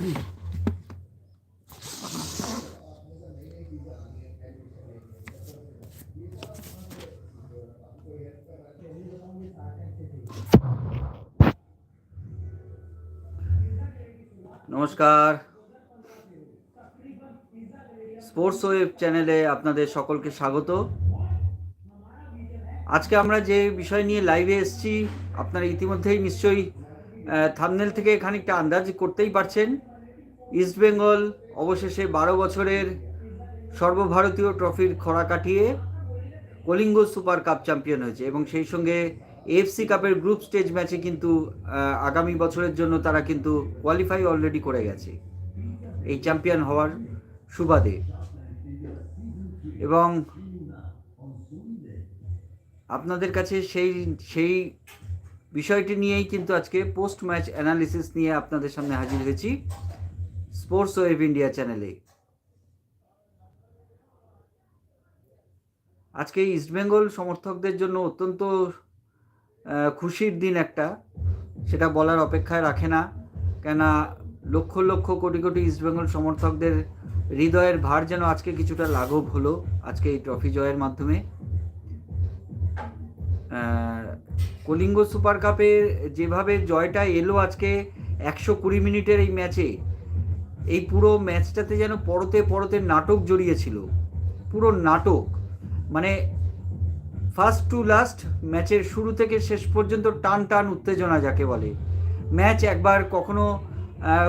নমস্কার। Sports web চ্যানেলে আপনাদের সকলকে স্বাগত। আজকে আমরা যে বিষয় নিয়ে লাইভে এসেছি, আপনারা ইতিমধ্যেই নিশ্চয়ই থামনেল থেকে খানিকটা আন্দাজ করতেই পারছেন। ইস্টবেঙ্গল অবশেষে বারো বছরের সর্বভারতীয় ট্রফির খরা কাটিয়ে কলিঙ্গ সুপার কাপ চ্যাম্পিয়ন হয়েছে এবং সেই সঙ্গে এফসি কাপের গ্রুপ স্টেজ ম্যাচে কিন্তু আগামী বছরের জন্য তারা কিন্তু কোয়ালিফাই অলরেডি করে গেছে। এই চ্যাম্পিয়ন হওয়ার সুবাদে। এবং আপনাদের কাছে সেই সেই বিষয়টি নিয়েই কিন্তু আজকে পোস্ট ম্যাচ অ্যানালিসিস নিয়ে আপনাদের সামনে হাজির হয়েছি। স্পোর্টস ওয়েব ইন্ডিয়া চ্যানেলে আজকে ইস্টবেঙ্গল সমর্থকদের জন্য অত্যন্ত খুশির দিন একটা। সেটা বলার অপেক্ষায় রাখে না। কেন লক্ষ লক্ষ কোটি কোটি ইস্টবেঙ্গল সমর্থকদের হৃদয়ের ভার যেন আজকে কিছুটা লাঘব হলো, আজকে এই ট্রফি জয়ের মাধ্যমে। কলিঙ্গ সুপার কাপে যেভাবে জয়টা এলো আজকে একশো কুড়ি মিনিটের এই ম্যাচে এই পুরো ম্যাচটাতে যেন পরতে পরতে নাটক জড়িয়েছিল। পুরো নাটক। মানে ফার্স্ট টু লাস্ট ম্যাচের শুরু থেকে শেষ পর্যন্ত টান টান উত্তেজনা যাকে বলে। ম্যাচ একবার কখনো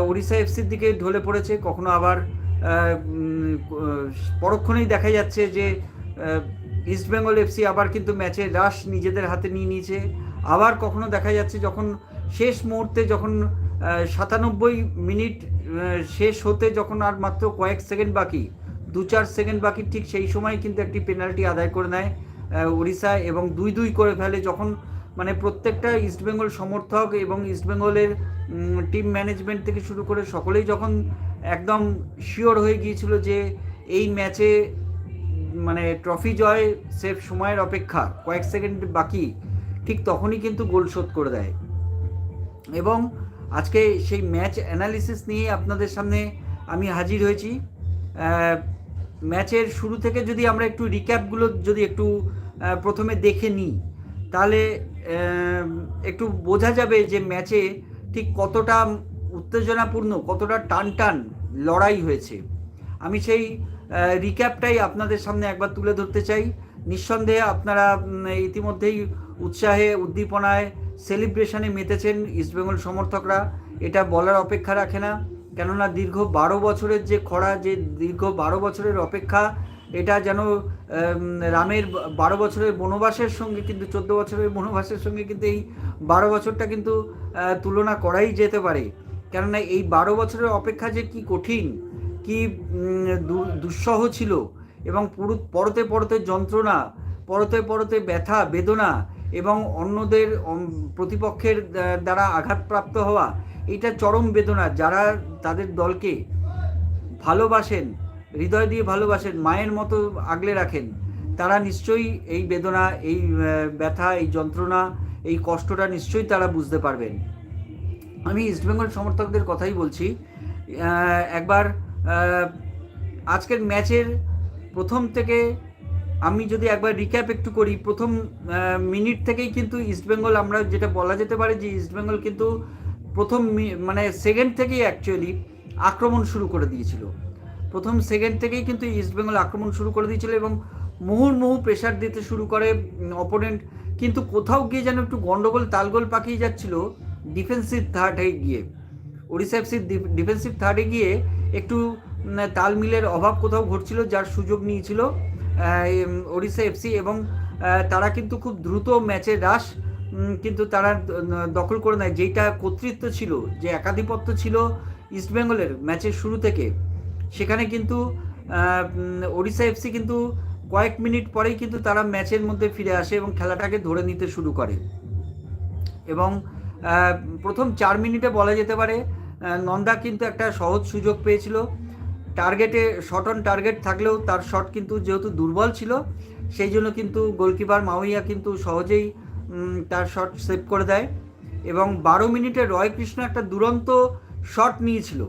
ওড়িশা এফসির দিকে ঢলে পড়েছে, কখনো আবার পরক্ষণেই দেখা যাচ্ছে যে ইস্টবেঙ্গল এফসি আবার কিন্তু ম্যাচে রাশ নিজেদের হাতে নিয়ে নিয়েছে। আবার কখনো দেখা যাচ্ছে যখন শেষ মুহূর্তে যখন সাতানব্বই মিনিট শেষ হতে যখন আর মাত্র কয়েক সেকেন্ড বাকি, দু চার সেকেন্ড বাকি, ঠিক সেই সময় কিন্তু একটি পেনাল্টি আদায় করে নেয় উড়িষ্যা এবং দুই দুই করে ফেলে যখন মানে প্রত্যেকটা ইস্টবেঙ্গল সমর্থক এবং ইস্টবেঙ্গলের টিম ম্যানেজমেন্ট থেকে শুরু করে সকলেই যখন একদম শিওর হয়ে গিয়েছিল যে এই ম্যাচে মানে ট্রফি জয় সেফ সময়ের অপেক্ষা, কয়েক সেকেন্ড বাকি, ঠিক তখনই কিন্তু গোল শোধ করে দেয়। এবং আজকে সেই ম্যাচ অ্যানালিসিস নিয়ে আপনাদের সামনে আমি হাজির হয়েছি। ম্যাচের শুরু থেকে যদি আমরা একটু রিক্যাপগুলো যদি একটু প্রথমে দেখে নিই, তাহলে একটু বোঝা যাবে যে ম্যাচে ঠিক কতটা উত্তেজনাপূর্ণ, কতটা টান টান লড়াই হয়েছে। আমি সেই রিক্যাপটাই আপনাদের সামনে একবার তুলে ধরতে চাই। নিঃসন্দেহে আপনারা ইতিমধ্যেই উৎসাহে, উদ্দীপনায় সেলিব্রেশনে মেতেছেন ইস্টবেঙ্গল সমর্থকরা। এটা বলার অপেক্ষা রাখে না, কেননা দীর্ঘ বারো বছরের যে খরা, যে দীর্ঘ বারো বছরের অপেক্ষা, এটা যেন রামের বারো বছরের বনবাসের সঙ্গে কিন্তু, চোদ্দ বছরের বনবাসের সঙ্গে কিন্তু এই বারো বছরটা কিন্তু তুলনা করাই যেতে পারে। কেননা এই বারো বছরের অপেক্ষা যে কি কঠিন, কি দুঃসহ ছিল, এবং পুরো, পরতে পরতে যন্ত্রণা, পরতে পরতে ব্যথা, বেদনা এবং অন্যদের প্রতিপক্ষের দ্বারা আঘাতপ্রাপ্ত হওয়া, এটা চরম বেদনা। যারা তাদের দলকে ভালোবাসেন, হৃদয় দিয়ে ভালোবাসেন, মায়ের মতো আগলে রাখেন, তারা নিশ্চয়ই এই বেদনা, এই ব্যথা, এই যন্ত্রণা, এই কষ্টটা নিশ্চয়ই তারা বুঝতে পারবেন। আমি ইস্টবেঙ্গল সমর্থকদের কথাই বলছি। একবার আজকের ম্যাচের প্রথম থেকে আমি যদি একবার রিক্যাপ একটু করি, প্রথম মিনিট থেকেই কিন্তু ইস্টবেঙ্গল আমরা যেটা বলা যেতে পারে যে ইস্টবেঙ্গল কিন্তু প্রথম মানে সেকেন্ড থেকেই অ্যাকচুয়ালি আক্রমণ শুরু করে দিয়েছিল। প্রথম সেকেন্ড থেকেই কিন্তু ইস্টবেঙ্গল আক্রমণ শুরু করে দিয়েছিল এবং মুহুর্মুহু প্রেশার দিতে শুরু করে অপোনেন্ট কিন্তু কোথাও গিয়ে যেন একটু গন্ডগোল, তালগোল পাকিয়ে যাচ্ছিল ডিফেন্সিভ থার্ডে গিয়ে। ওড়িশা এফসি ডিফেন্সিভ থার্ডে গিয়ে একটু তালমিলের অভাব কোথাও ঘটছিল যার সুযোগ নিয়েছিল। ওড়িশা এফসি এবং তারা কিন্তু খুব দ্রুত ম্যাচের রাশ কিন্তু তারা দখল করে নেয়। যেইটা কর্তৃত্ব ছিল, যে একাধিপত্য ছিল ইস্টবেঙ্গলের ম্যাচের শুরু থেকে। সেখানে কিন্তু ওড়িশা এফসি কিন্তু কয়েক মিনিট পরেই কিন্তু তারা ম্যাচের মধ্যে ফিরে আসে এবং খেলাটাকে ধরে নিতে শুরু করে। এবং প্রথম চার মিনিটে বলা যেতে পারে নন্দা কিন্তু একটা সহজ সুযোগ পেয়েছিল। টার্গেটে শট অন টার্গেট থাকলেও তার শট কিন্তু যেহেতু দুর্বল ছিল সেই জন্য কিন্তু গোলকিপার মাউইয়া কিন্তু সহজেই তার শট সেভ করে দেয়। এবং বারো মিনিটে রয় কৃষ্ণ একটা দুরন্ত শট নিয়েছিল।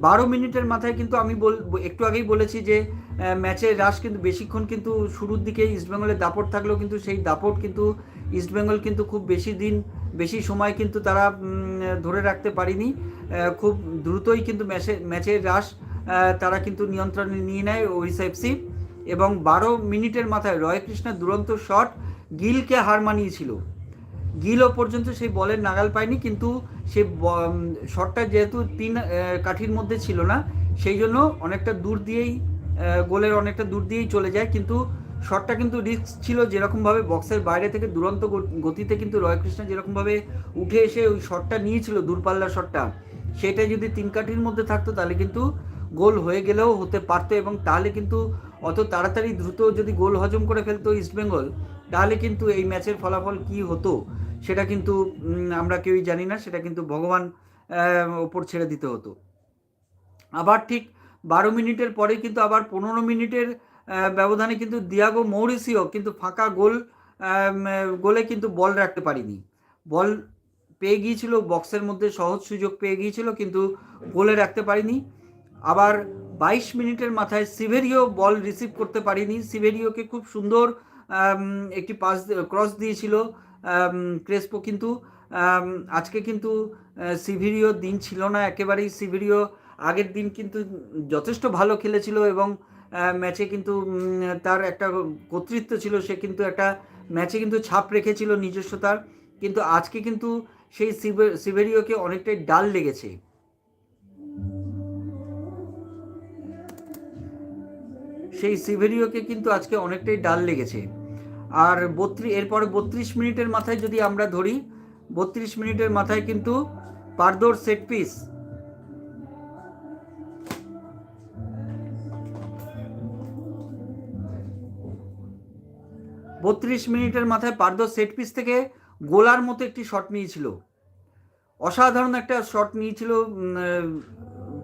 বারো মিনিটের মাথায় কিন্তু আমি বল একটু আগেই বলেছি যে আহ, ম্যাচের রাশ কিন্তু বেশিক্ষণ কিন্তু শুরুর দিকে ইস্টবেঙ্গলের দাপট থাকলেও কিন্তু সেই দাপট কিন্তু ইস্টবেঙ্গল কিন্তু খুব বেশি দিন বেশি সময় কিন্তু তারা ধরে রাখতে পারেনি। খুব দ্রুতই কিন্তু ম্যাচে ম্যাচের রাশ তারা কিন্তু নিয়ন্ত্রণে নিয়ে নেয় ওড়িশা এফসি এবং বারো মিনিটের মাথায় রয় কৃষ্ণের দুরন্ত শট গিলকে হার মানিয়েছিল। গিলও পর্যন্ত সেই বলের নাগাল পায়নি, কিন্তু সে শটটা যেহেতু তিন কাঠির মধ্যে ছিল না, সেই জন্য অনেকটা দূর দিয়েই গোলের অনেকটা দূর দিয়েই চলে যায়। কিন্তু শটটা কিন্তু রিস্ক ছিল যেরকমভাবে বক্সের বাইরে থেকে দুরন্ত গতিতে কিন্তু রয়কৃষ্ণ যেরকমভাবে উঠে এসে ওই শটটা নিয়েছিল, দূরপাল্লার শটটা, সেটা যদি তিন কাঠির মধ্যে থাকতো তাহলে কিন্তু গোল হয়ে গেলেও হতে পারতো এবং তাহলে কিন্তু অত তাড়াতাড়ি দ্রুত যদি গোল হজম করে ফেলতো ইস্টবেঙ্গল তাহলে কিন্তু এই ম্যাচের ফলাফল কি হতো সেটা কিন্তু আমরা কেউই জানি না, সেটা কিন্তু ভগবান ওপর ছেড়ে দিতে হতো। আবার ঠিক বারো মিনিটের পরে কিন্তু আবার পনেরো মিনিটের ব্যবধানে কিন্তু দিয়াগো মৌরিসিও কিন্তু ফাঁকা গোল গোলে কিন্তু বল রাখতে পারিনি। বল পেয়ে গিয়েছিল বক্সের মধ্যে সহজ সুযোগ পেয়ে গিয়েছিল, কিন্তু গোলে রাখতে পারিনি। আবার বাইশ মিনিটের মাথায় সিভেরিও বল রিসিভ করতে পারিনি। সিভেরিওকে খুব সুন্দর একটি পাস ক্রস দিয়েছিল ক্রেসপো কিন্তু আজকে কিন্তু সিভিরিও দিন ছিল না। একেবারেই সিভিরিও আগের দিন কিন্তু যথেষ্ট ভালো খেলেছিল এবং ম্যাচে কিন্তু তার একটা কর্তৃত্ব ছিল, সে কিন্তু একটা ম্যাচে কিন্তু ছাপ রেখেছিল নিজস্বতার। কিন্তু আজকে কিন্তু সেই সিভে- সিভেরিওকে অনেকটাই ডাল লেগেছে। সেই সিভেরিওকে কিন্তু আজকে অনেকটাই ডাল লেগেছে। আর বত্রিশ এরপরে বত্রিশ মিনিটের মাথায় যদি আমরা ধরি, বত্রিশ মিনিটের মাথায় কিন্তু পারদোর সেট পিস। বত্রিশ মিনিটের মাথায় পারদোর সেট পিস থেকে গোলার মতো একটি শট নিয়েছিল। অসাধারণ একটা শট নিয়েছিল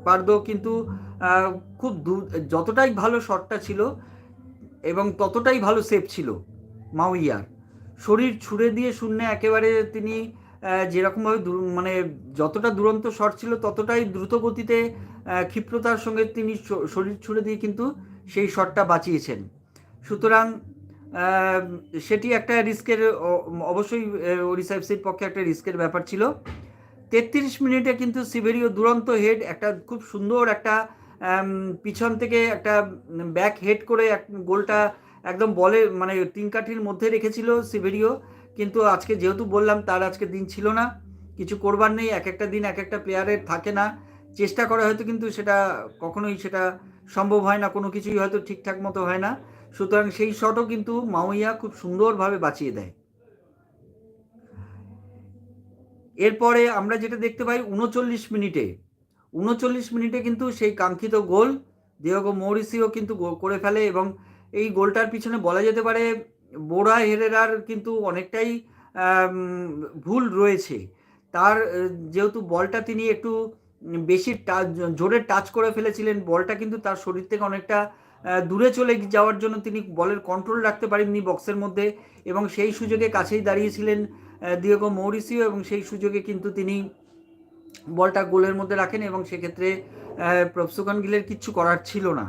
পারদো কিন্তু খুব যতটাই ভালো শটটা ছিল এবং ততটাই ভালো সেভ ছিল মাউইয়ার। শরীর ছুড়ে দিয়ে শূন্যে একেবারে তিনি যেরকমভাবে মানে যতটা দুরন্ত শট ছিল ততটাই দ্রুত গতিতে ক্ষিপ্রতার সঙ্গে তিনি শরীর ছুড়ে দিয়ে কিন্তু সেই শটটা বাঁচিয়েছেন। সুতরাং সেটি একটা রিস্কের অবশ্যই ওড়িশা এফসির পক্ষে একটা রিস্কের ব্যাপার ছিল। তেত্রিশ মিনিটে কিন্তু সিভেরিও দুরন্ত হেড একটা খুব সুন্দর একটা পিছন থেকে একটা ব্যাক হেড করে এক গোলটা একদম বলে মানে তিন কাঠির মধ্যে রেখেছিল সিভেরিও। কিন্তু আজকে যেহেতু বললাম, তার আজকে দিন ছিল না। কিছু করবার নেই, এক একটা দিন এক একটা প্লেয়ারের থাকে না। চেষ্টা করা হয়তো কিন্তু সেটা কখনোই সেটা সম্ভব হয় না, কোনো কিছুই হয়তো ঠিকঠাক মতো হয় না। সুতরাং সেই শটও কিন্তু মাউইয়া খুব সুন্দরভাবে বাঁচিয়ে দেয়। এরপরে আমরা যেটা দেখতে পাই, উনচল্লিশ মিনিটে উনচল্লিশ মিনিটে কিন্তু সেই কাঙ্ক্ষিত গোল দিয়েগো মৌরিসিও কিন্তু করে ফেলে এবং এই গোলটার পিছনে বলা যেতে পারে বোরা হেরেরার কিন্তু অনেকটাই ভুল রয়েছে। তার যেহেতু বলটা তিনি একটু বেশি টাচ জোরে টাচ করে ফেলেছিলেন, বলটা কিন্তু তার শরীর থেকে অনেকটা দূরে চলে যাওয়ার জন্য তিনি বলের কন্ট্রোল রাখতে পারেননি বক্সের মধ্যে এবং সেই সুযোগে কাছেই দাঁড়িয়েছিলেন দিয়েগো মৌরিসিও এবং সেই সুযোগে কিন্তু তিনি বলটা গোলের মধ্যে রাখেন এবং সেক্ষেত্রে প্রফসুকান গিলের কিচ্ছু করার ছিল না।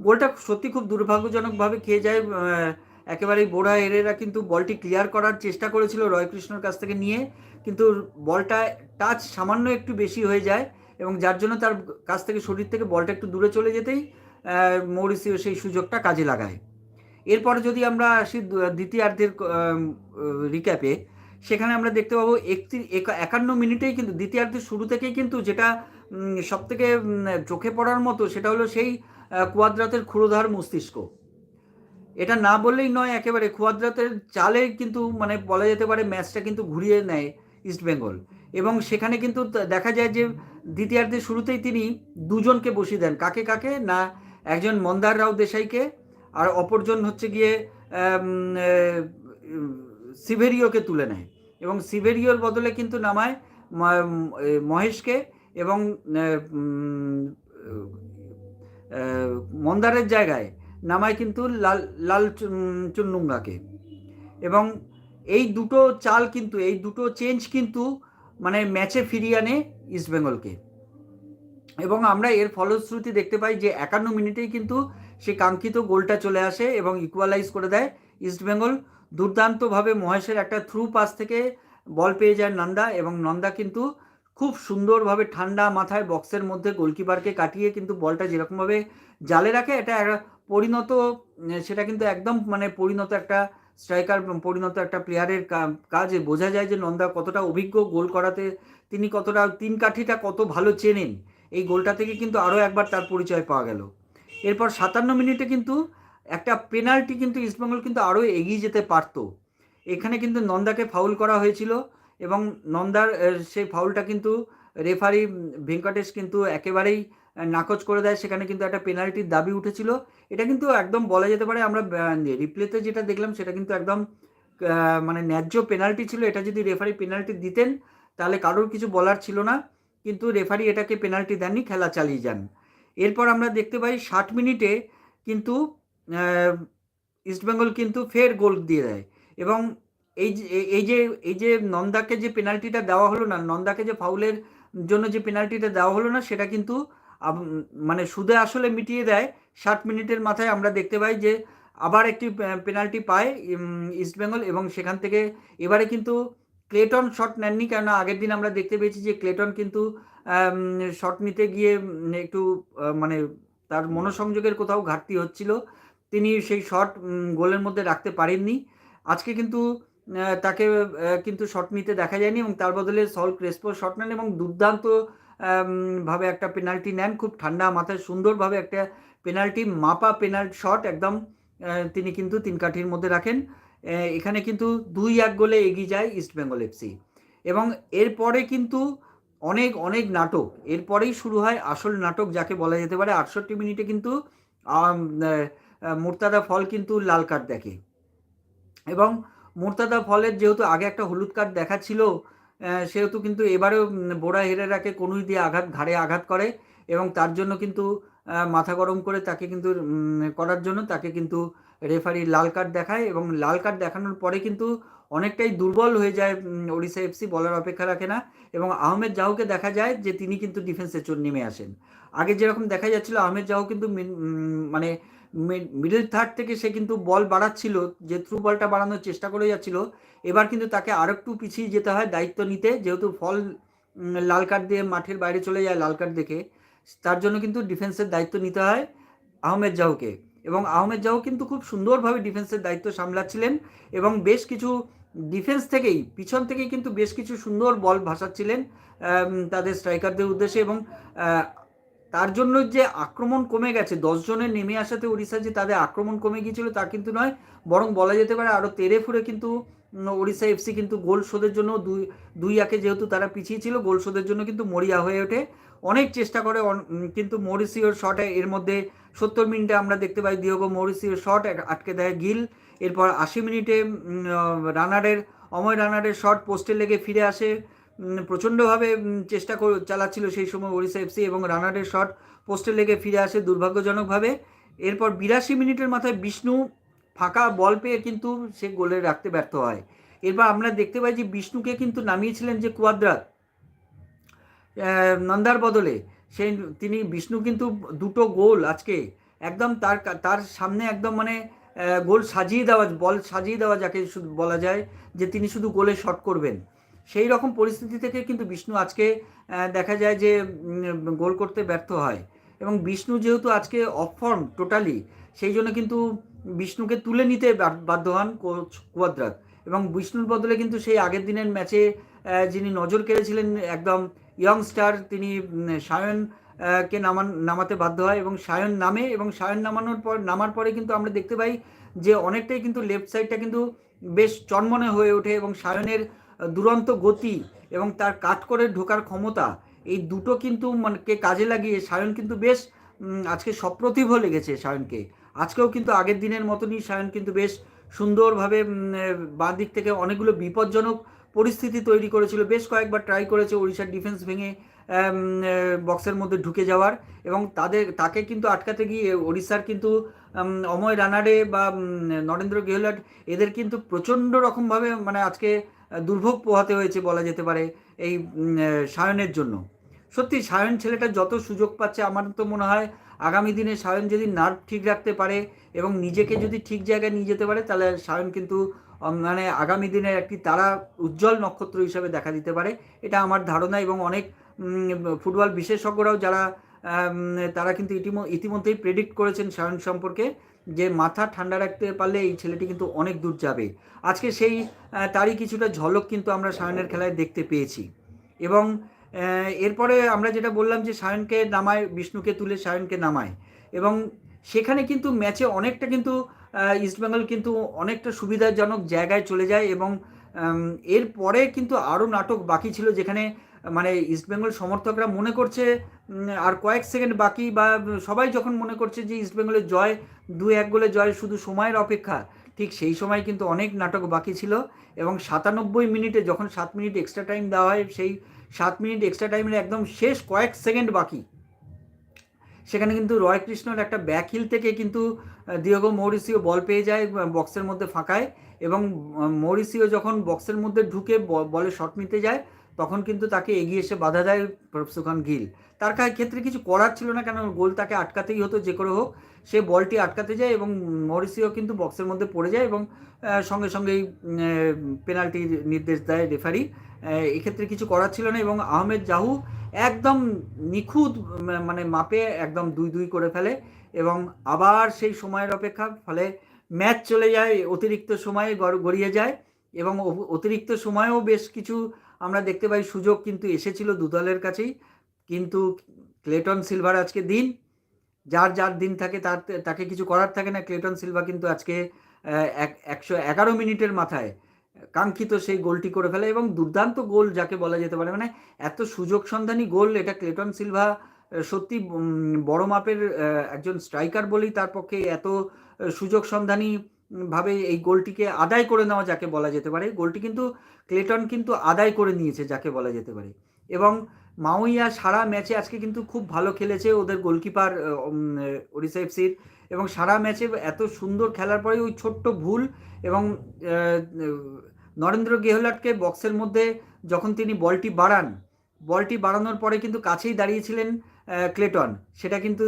গোলটা সত্যি খুব দুর্ভাগ্যজনকভাবে খেয়ে যায় একেবারেই বোড়া এরেরা কিন্তু বলটি ক্লিয়ার করার চেষ্টা করেছিল রয়কৃষ্ণর কাছ থেকে নিয়ে, কিন্তু বলটা টাচ সামান্য একটু বেশি হয়ে যায় এবং যার জন্য তার কাছ থেকে শরীর থেকে বলটা একটু দূরে চলে যেতেই মৌরিসিও সেই সুযোগটা কাজে লাগায়। এরপরে যদি আমরা আসি দ্বিতীয়ার্ধের রিক্যাপে সেখানে আমরা দেখতে পাবো একত্রিশ একান্ন মিনিটেই কিন্তু দ্বিতীয়ার্ধের শুরু থেকেই কিন্তু যেটা সব থেকে চোখে পড়ার মতো সেটা হলো সেই কুয়াদ্রাতের ক্ষুরোধার মস্তিষ্ক। এটা না বললেই নয়, একেবারে কুয়াদ্রাতের চালে কিন্তু মানে বলা যেতে পারে ম্যাচটা কিন্তু ঘুরিয়ে নেয় ইস্টবেঙ্গল এবং সেখানে কিন্তু দেখা যায় যে দ্বিতীয়ার্ধের শুরুতেই তিনি দুজনকে বসিয়ে দেন, কাকে কাকে? না, একজন মন্দার রাও দেশাইকে, আর অপরজন হচ্ছে গিয়ে সিভেরিওকে তুলে নেয় এবং সিভেরিওর বদলে কিন্তু নামায় মহেশকে এবং মন্দারের জায়গায় নামায় কিন্তু লাল লাল চুন- চুন্নুঙ্গাকে এবং এই দুটো চাল কিন্তু, এই দুটো চেঞ্জ কিন্তু মানে ম্যাচে ফিরিয়ে আনে ইস্টবেঙ্গলকে এবং আমরা এর ফলশ্রুতি দেখতে পাই যে একান্ন মিনিটেই কিন্তু সেই কাঙ্ক্ষিত গোলটা চলে আসে এবং ইকুয়ালাইজ করে দেয় ইস্টবেঙ্গল দুর্দান্তভাবে মহেশের একটা থ্রু পাস থেকে বল পেয়ে যায় নন্দা এবং নন্দা কিন্তু খুব সুন্দরভাবে ঠান্ডা মাথায় বক্সের মধ্যে গোলকিপারকে কাটিয়ে কিন্তু বলটা যেরকমভাবে জালে রাখে, এটা পরিণত, সেটা কিন্তু একদম মানে পরিণত একটা স্ট্রাইকার পরিণত একটা প্লেয়ারের কাজে বোঝা যায় যে নন্দা কতটা অভিজ্ঞ গোল করাতে, তিনি কতটা, তিন কাঠিটা কত ভালো চেনেন। এই গোলটা থেকে কিন্তু আরও একবার তার পরিচয় পাওয়া গেল। এরপর সাতান্ন মিনিটে কিন্তু একটা পেনাল্টি কিন্তু ইস্টবেঙ্গল কিন্তু আরও এগিয়ে যেতে পারত। এখানে কিন্তু নন্দাকে ফাউল করা হয়েছিল এবং নন্দার সেই ফাউলটা কিন্তু রেফারি ভেঙ্কটেশ কিন্তু একেবারেই নাকচ করে দেয়। সেখানে কিন্তু একটা পেনাল্টির দাবি উঠেছিল। এটা কিন্তু একদম বলা যেতে পারে আমরা রিপ্লেতে যেটা দেখলাম সেটা কিন্তু একদম মানে ন্যায্য পেনাল্টি ছিল। এটা যদি রেফারি পেনাল্টি দিতেন তাহলে কারোর কিছু বলার ছিল না। কিন্তু রেফারি এটাকে পেনাল্টি দেননি, খেলা চালিয়ে যান। এরপর আমরা দেখতে পাই ষাট মিনিটে কিন্তু ইস্টবেঙ্গল কিন্তু ফের গোল দিয়ে দেয়। এবং এই যে এই যে এই যে নন্দাকে যে পেনাল্টিটা দেওয়া হলো না নন্দাকে যে ফাউলের জন্য যে পেনাল্টিটা দেওয়া হলো না, সেটা কিন্তু মানে সুদে আসলে মিটিয়ে দেয়। ষাট মিনিটের মাথায় আমরা দেখতে পাই যে আবার একটি পেনাল্টি পায় ইস্টবেঙ্গল এবং সেখান থেকে এবারে কিন্তু ক্লেটন শট নেননি, কেননা আগের দিন আমরা দেখতে পেয়েছি যে ক্লেটন কিন্তু শট নিতে গিয়ে একটু মানে তার মনোসংযোগের কোথাও ঘাটতি হচ্ছিল। তিনি সেই শট গোলের মধ্যে রাখতে পারেননি। আজকে কিন্তু তাকে কিন্তু শট নিতে দেখা যায়নি এবং তার বদলে সল ক্রেসপো শট নেন এবং দুর্দান্ত ভাবে একটা পেনাল্টি নেন। খুব ঠান্ডা মাথায় সুন্দরভাবে একটা পেনাল্টি মাপা পেনাল্টি শট একদম তিনি কিন্তু তিন কাঠির মধ্যে রাখেন। এখানে কিন্তু দুই এক গোলে এগিয়ে যায় ইস্ট বেঙ্গল এফসি এবং এরপরে কিন্তু অনেক অনেক নাটক, এরপরেই শুরু হয় আসল নাটক, যাকে বলা যেতে পারে আটষট্টি মিনিটে কিন্তু মুরতাদা ফল কিন্তু লাল কার্ড দেখে। এবং মুরতাদা ফলের যেহেতু আগে একটা হলুদ কার্ড ছিল সেহেতু কিন্তু এবারেও বোরা হেরেরাকে কনুই দিয়ে আঘাত, ঘাড়ে আঘাত করে এবং তার জন্য কিন্তু মাথা গরম করে তাকে কিন্তু করার জন্য তাকে কিন্তু রেফারি লাল কার্ড দেখায় এবং লাল কার্ড দেখানোর পরে কিন্তু অনেকটাই দুর্বল হয়ে যায় ওড়িশা এফসি বলার অপেক্ষা রাখে না এবং আহমেদ জাহুকে দেখা যায় যে তিনি কিন্তু ডিফেন্সে চোর নেমে আসেন। আগে যেরকম দেখা যাচ্ছিল, আহমেদ জাহু কিন্তু মানে মিডল থার্ড থেকে সে কিন্তু বল বাড়াচ্ছিল, যে থ্রু বলটা বাড়ানোর চেষ্টা করে যাচ্ছিল, এবার কিন্তু তাকে আরেকটু পিছিয়ে যেতে হয় দায়িত্ব নিতে, যেহেতু ফল লাল কার্ড দিয়ে মাঠের বাইরে চলে যায় লাল কার্ড দেখে, তার জন্য কিন্তু ডিফেন্সের দায়িত্ব নিতে হয় আহমেদ জাহুকে এবং আহমেদ জাহু কিন্তু খুব সুন্দরভাবে ডিফেন্সের দায়িত্ব সামলাচ্ছিলেন এবং বেশ কিছু ডিফেন্স থেকেই, পিছন থেকেই কিন্তু বেশ কিছু সুন্দর বল ভাসাচ্ছিলেন তাদের স্ট্রাইকারদের উদ্দেশ্যে এবং তার জন্য যে আক্রমণ কমে গেছে দশজনের নেমে আসাতে উড়িষ্যা যে তাদের আক্রমণ কমে গিয়েছিল তা কিন্তু নয়, বরং বলা যেতে পারে আরও তেরে ফুরে কিন্তু ওড়িশা এফসি কিন্তু গোল শোধের জন্য দুই দুই একে যেহেতু তারা পিছিয়ে ছিল, গোল শোধের জন্য কিন্তু মরিয়া হয়ে ওঠে। অনেক চেষ্টা করে কিন্তু মরিসিওর শটে এর মধ্যে সত্তর মিনিটে আমরা দেখতে পাই, দিয়োগো মরিসিওর শট আটকে দেয় গিল। এরপর আশি মিনিটে রানারের, অময় রানারের শট পোস্টে লেগে ফিরে আসে। প্রচণ্ডভাবে চেষ্টা চালাচ্ছিল সেই সময় ওড়িশা এফসি এবং রানারের শট পোস্টে লেগে ফিরে আসে দুর্ভাগ্যজনকভাবে। এরপর বিরাশি মিনিটের মাথায় বিষ্ণু ফাঁকা বল পেয়ে কিন্তু সে গোলে রাখতে ব্যর্থ হয়। এরপর আমরা দেখতে পাই যে বিষ্ণুকে কিন্তু নামিয়েছিলেন যে কুয়াদ্রাত নন্দার বদলে। সেই, তিনি, বিষ্ণু কিন্তু দুটো গোল আজকে, একদম তার তার সামনে একদম মানে গোল সাজিয়ে দেওয়া, বল সাজিয়ে দেওয়া যাকে শুধু বলা যায়, যে তিনি শুধু গোলে শট করবেন। সেই রকম পরিস্থিতি থেকে কিন্তু বিষ্ণু আজকে দেখা যায় যে গোল করতে ব্যর্থ হয়। এবং বিষ্ণু যেহেতু আজকে অফ ফর্ম টোটালি সেই জন্য কিন্তু বিষ্ণুকে তুলে নিতে বাধ্য হন কোচ কুয়াদ্রাত। এবং বিষ্ণুর বদলে কিন্তু সেই আগের দিনের ম্যাচে যিনি নজর কেড়েছিলেন, একদম ইয়ংস্টার তিনি সায়ন কে নামান, নামাতে বাধ্য হয় এবং সায়ন নামে এবং সায়ন নামানোর পর, নামার পরে কিন্তু আমরা দেখতে পাই যে অনেকটাই কিন্তু লেফট সাইডটা কিন্তু বেশ চনমনে হয়ে ওঠে এবং সায়নের দুরন্ত গতি এবং তার কাট করে ঢোকার ক্ষমতা, এই দুটো কিন্তু মানে কে কাজে লাগিয়ে সায়ন কিন্তু বেশ আজকে সপ্রতিভ লেগেছে সায়নকে। আজকেও কিন্তু আগের দিনের মতনই সায়ন কিন্তু বেশ সুন্দরভাবে বাঁ দিক থেকে অনেকগুলো বিপজ্জনক পরিস্থিতি তৈরি করেছিল, বেশ কয়েকবার ট্রাই করেছে ওড়িশার ডিফেন্স ভেঙে বক্সের মধ্যে ঢুকে যাওয়ার এবং তাদের, তাকে কিন্তু আটকাতে গিয়ে ওড়িশার কিন্তু অময় রানাডে বা নরেন্দ্র গেহলট, এদের কিন্তু প্রচণ্ড রকমভাবে মানে আজকে দুর্ভোগ পোহাতে হয়েছে বলা যেতে পারে এই সায়নের জন্য। সত্যি সায়ন ছেলেটা যত সুযোগ পাচ্ছে আমার তো মনে হয় আগামী দিনে সায়ন যদি নার্ভ ঠিক রাখতে পারে এবং নিজেকে যদি ঠিক জায়গায় নিয়ে যেতে পারে তাহলে সায়ন কিন্তু মানে আগামী দিনের একটি তারা উজ্জ্বল নক্ষত্র হিসাবে দেখা দিতে পারে। এটা আমার ধারণা এবং অনেক ফুটবল বিশেষজ্ঞরাও যারা তারা কিন্তু ইতিম- ইতিমধ্যেই প্রেডিক্ট করেছেন সায়ন সম্পর্কে যে মাথা ঠান্ডা রাখতে পারলে এই ছেলেটি কিন্তু অনেক দূর যাবে। আজকে সেই তারই কিছুটা ঝলক কিন্তু আমরা সায়নের খেলায় দেখতে পেয়েছি। এবং এরপরে আমরা যেটা বললাম যে সায়নকে নামায়, বিষ্ণুকে তুলে সায়নকে নামায়। এবং সেখানে কিন্তু ম্যাচে অনেকটা কিন্তু ইস্টবেঙ্গল কিন্তু অনেকটা সুবিধাজনক জায়গায় চলে যায় এবং এরপরে কিন্তু আরও নাটক বাকি ছিল যেখানে মানে ইস্টবেঙ্গল সমর্থকরা মনে করছে আর কয়েক সেকেন্ড বাকি বা সবাই যখন মনে করছে যে ইস্টবেঙ্গলের জয় দু এক গোলে জয় শুধু সময়ের অপেক্ষা, ঠিক সেই সময় কিন্তু অনেক নাটক বাকি ছিল এবং সাতানব্বই মিনিটে যখন সাত মিনিট এক্সট্রা টাইম দেওয়া হয়, সেই সাত মিনিট এক্সট্রা টাইমের একদম শেষ কয়েক সেকেন্ড বাকি। সেখানে কিন্তু রয় কৃষ্ণর একটা ব্যাক হিল থেকে কিন্তু দিয়োগো মৌরিসিও বল পেয়ে যায় বক্সের মধ্যে ফাঁকায় এবং মৌরিসিও যখন বক্সের মধ্যে ঢুকে বলে শট নিতে যায় তখন কিন্তু তাকে এগিয়ে এসে বাধা দেয় প্রফসুখান গিল। তার ক্ষেত্রে কিছু করার ছিল না, কেন গোল তাকে আটকাতেই হতো, যে করে হোক। সে বলটি আটকাতে যায় এবং মরিসিও কিন্তু বক্সের মধ্যে পড়ে যায় এবং সঙ্গে সঙ্গেই পেনাল্টির নির্দেশ দেয় রেফারি। এক্ষেত্রে কিছু করার ছিল না এবং আহমেদ জাহু একদম নিখুঁত মানে মাপে একদম দুই দুই করে ফেলে এবং আবার সেই সময়ের অপেক্ষা, ফলে ম্যাচ চলে যায় অতিরিক্ত সময়ে গড়- গড়িয়ে যায় এবং অতিরিক্ত সময়েও বেশ কিছু আমরা দেখতে পাই সুযোগ কিন্তু এসেছিল দু দলের কাছেই। কিন্তু ক্লেটন সিলভার আজকে দিন, যার যার দিন থাকে তার তাকে কিছু করার থাকে না। ক্লেটন সিলভা কিন্তু আজকে এক, একশো এগারো মিনিটের মাথায় কাঙ্ক্ষিত সেই গোলটি করে ফেলে এবং দুর্দান্ত গোল যাকে বলা যেতে পারে। মানে এত সুযোগ সন্ধানী গোল, এটা ক্লেটন সিলভা সত্যি বড় মাপের একজন স্ট্রাইকার বলেই তার পক্ষে এত সুযোগ সন্ধানী ভাবে এই গোলটিকে আদায় করে নেওয়া যাকে বলা যেতে পারে, গোলটি কিন্তু ক্লেটন কিন্তু আদায় করে নিয়েছে যাকে বলা যেতে পারে। এবং মাউইয়া সারা ম্যাচে আজকে কিন্তু খুব ভালো খেলেছে ওদের গোলকিপার ওড়িশা এফসির। এবং সারা ম্যাচে এত সুন্দর খেলার পরে ওই ছোট্ট ভুল এবং নরেন্দ্র গেহলটকে বক্সের মধ্যে যখন তিনি বলটি বাড়ান, বলটি বাড়ানোর পরে কিন্তু কাছেই দাঁড়িয়েছিলেন ক্লেটন। সেটা কিন্তু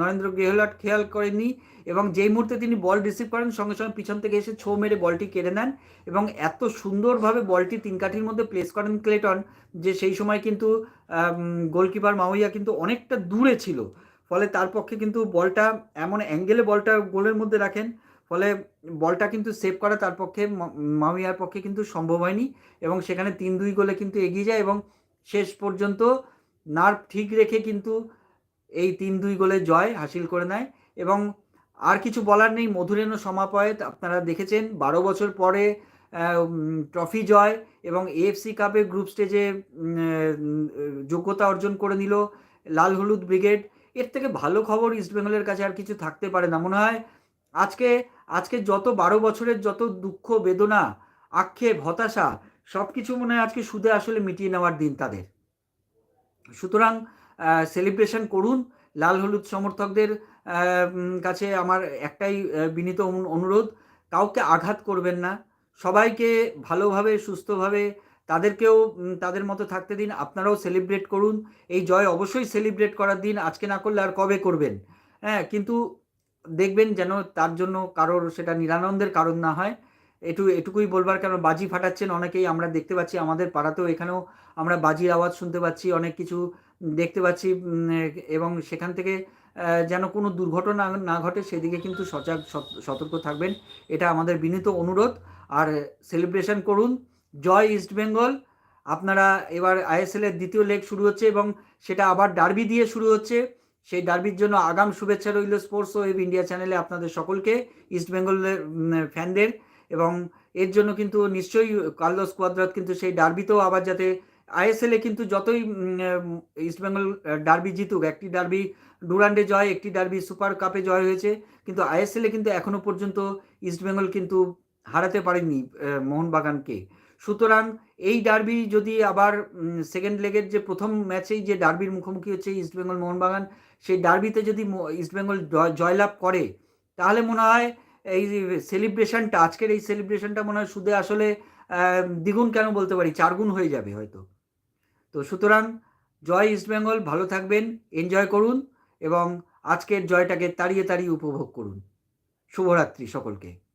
নরেন্দ্র গেহলট খেয়াল করেননি। এবং যেই মুহূর্তে তিনি বল রিসিভ করেন, সঙ্গে সঙ্গে পিছন থেকে এসে ছো মেরে বলটি কেড়ে নেন এবং এত সুন্দরভাবে বলটি তিন কাঠির মধ্যে প্লেস করেন ক্লেটন যে সেই সময় কিন্তু গোলকিপার মাউইয়া কিন্তু অনেকটা দূরে ছিল। ফলে তার পক্ষে কিন্তু বলটা এমন অ্যাঙ্গেলে বলটা গোলের মধ্যে রাখেন, ফলে বলটা কিন্তু সেভ করা তার পক্ষে মাউইয়ার পক্ষে কিন্তু সম্ভব হয়নি এবং সেখানে তিন দুই গোলে কিন্তু এগিয়ে যায় এবং শেষ পর্যন্ত নার্ভ ঠিক রেখে কিন্তু এই তিন দুই গোলে জয় হাসিল করে নেয় এবং আর কিছু বলার নেই। মধুরেণ সমাপয়েত, আপনারা দেখেছেন, বারো বছর পরে ট্রফি জয় এবং এএফসি কাপে গ্রুপ স্টেজে যোগ্যতা অর্জন করে নিল লাল হলুদ ব্রিগেড। এর থেকে ভালো খবর ইস্টবেঙ্গলের কাছে আর কিছু থাকতে পারে না। মনে হয় আজকে আজকে যত বারো বছরের যত দুঃখ, বেদনা, আক্ষেপ, হতাশা সব কিছু মনে হয় আজকে সুদে আসলে মিটিয়ে নেওয়ার দিন তাদের। সুতরাং সেলিব্রেশন করুন। লাল হলুদ সমর্থকদের কাছে আমার একটাই বিনীত অনু- অনুরোধ, কাউকে আঘাত করবেন না। সবাইকে ভালোভাবে, সুস্থভাবে তাদেরকেও তাদের মতো থাকতে দিন, আপনারাও সেলিব্রেট করুন। এই জয় অবশ্যই সেলিব্রেট করার দিন, আজকে না করলে আর কবে করবেন? হ্যাঁ কিন্তু দেখবেন যেন তার জন্য কারোর সেটা নিরানন্দের কারণ না হয়। এটু, এটুকুই বলবার কেন, বাজি ফাটাচ্ছেন অনেকেই, আমরা দেখতে পাচ্ছি, আমাদের পাড়াতেও এখানেও আমরা বাজির আওয়াজ শুনতে পাচ্ছি, অনেক কিছু দেখতে পাচ্ছি এবং সেখান থেকে যেন কোনো দুর্ঘটনা না ঘটে, সেদিকে কিন্তু সজাগ সত- সতর্ক থাকবেন। এটা আমাদের বিনীত অনুরোধ। আর সেলিব্রেশন করুন। জয় ইস্ট বেঙ্গল। আপনারা এবার আইএসএল এর দ্বিতীয় লেগ শুরু হচ্ছে এবং সেটা আবার ডার্বি দিয়ে শুরু হচ্ছে। সেই ডার্বির জন্য আগাম শুভেচ্ছা রইল স্পোর্টস ওয়েব ইন্ডিয়া চ্যানেলে আপনাদের সকলকে, ইস্ট বেঙ্গলের ফ্যানদের। এবং এর জন্য কিন্তু নিশ্চয়ই কার্লোস কোয়াদ্রাত কিন্তু সেই ডার্বিতেও আবার যাতে আইএসএলে কিন্তু যতই ইস্টবেঙ্গল ডার্বি জিতুক, একটি ডার্বি ডুরান্ডে জয়, একটি ডার্বি সুপার কাপে জয় হয়েছে। কিন্তু আইএসএলে কিন্তু এখনও পর্যন্ত ইস্টবেঙ্গল কিন্তু হারাতে পারেনি মোহনবাগানকে। সুতরাং এই ডার্বি যদি আবার সেকেন্ড লেগের যে প্রথম ম্যাচেই যে ডার্বির মুখোমুখি হচ্ছে ইস্টবেঙ্গল মোহনবাগান, সেই ডার্বিতে যদি ইস্টবেঙ্গল জয়- জয়লাভ করে, তাহলে মনে হয় এই সেলিব্রেশনটা আজকের এই সেলিব্রেশনটা মনে হয় সুদে আসলে দ্বিগুণ কেন বলতে পারি চারগুণ হয়ে যাবে হয়তো। তো সুতরাং জয় ইস্টবেঙ্গল ভালো থাকবেন এনজয় করুন এবং আজকের জয়টাকে তাড়িয়ে তাড়িয়ে উপভোগ করুন। শুভরাত্রি সকলকে।